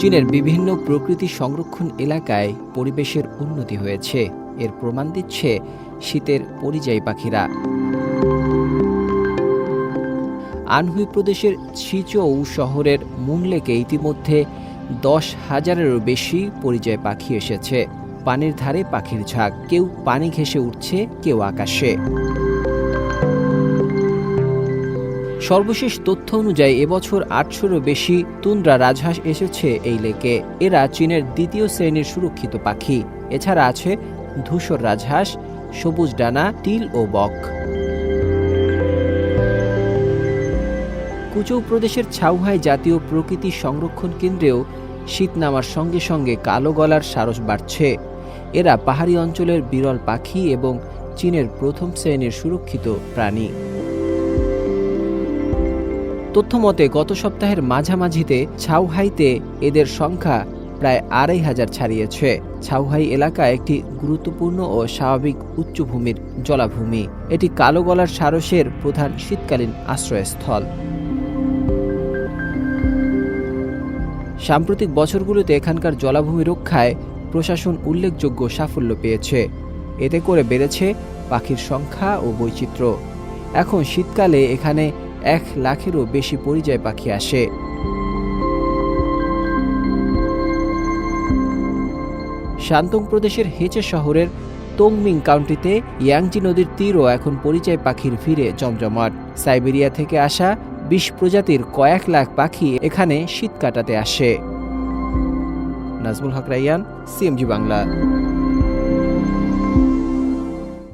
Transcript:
চীনের বিভিন্ন প্রকৃতি সংরক্ষণ এলাকায় পরিবেশের উন্নতি হয়েছে। এর প্রমাণ দিচ্ছে শীতের পরিযায়ী পাখিরা। আনহুই প্রদেশের ছিচৌ শহরের মুনলেকে ইতিমধ্যে দশ হাজারেরও বেশি পরিযায়ী পাখি এসেছে। পানির ধারে পাখির ঝাঁক। কেউ পানি ঘেঁষে উঠছে, কেউ আকাশে। সর্বশেষ তথ্য অনুযায়ী এবছর আটশোরও বেশি তুন্দ্রা রাজহাঁস এসেছে এই লেকে। এরা চীনের দ্বিতীয় শ্রেণির সুরক্ষিত পাখি। এছাড়া আছে ধূসর রাজহাঁস, সবুজ ডানা, টিল ও বক। কুচৌ প্রদেশের ছাউহাই জাতীয় প্রকৃতি সংরক্ষণ কেন্দ্রেও শীত নামার সঙ্গে সঙ্গে কালো গলার সারস বাড়ছে। এরা পাহাড়ি অঞ্চলের বিরল পাখি এবং চীনের প্রথম শ্রেণির সুরক্ষিত প্রাণী। তথ্যমতে, গত সপ্তাহের মাঝামাঝিতে ছাউহাইতে এদের সংখ্যা প্রায় আড়াই হাজার ছাড়িয়েছে। ছাউহাই এলাকা একটি গুরুত্বপূর্ণ ও স্বাভাবিক উচ্চভূমির জলাভূমি। এটি কালো গলার সারসের প্রধান শীতকালীন আশ্রয়স্থল। সাম্প্রতিক বছরগুলোতে এখানকার জলাভূমি রক্ষায় প্রশাসন উল্লেখযোগ্য সাফল্য পেয়েছে। এতে করে বেড়েছে পাখির সংখ্যা ও বৈচিত্র্য। এখন শীতকালে এখানে এক লাখেরও বেশি পরিযায়ী পাখি আসে। শান্তং প্রদেশের হেচে শহরের তোংমিং কাউন্টিতে ইয়াংজি নদীর তীরও এখন পরিযায়ী পাখির ভিড়ে জমজমাট। সাইবেরিয়া থেকে আসা বিশ প্রজাতির কয়েক লাখ পাখি এখানে শীত কাটাতে আসে। নাজমুল হক রাইয়ান, সিএমজি বাংলা।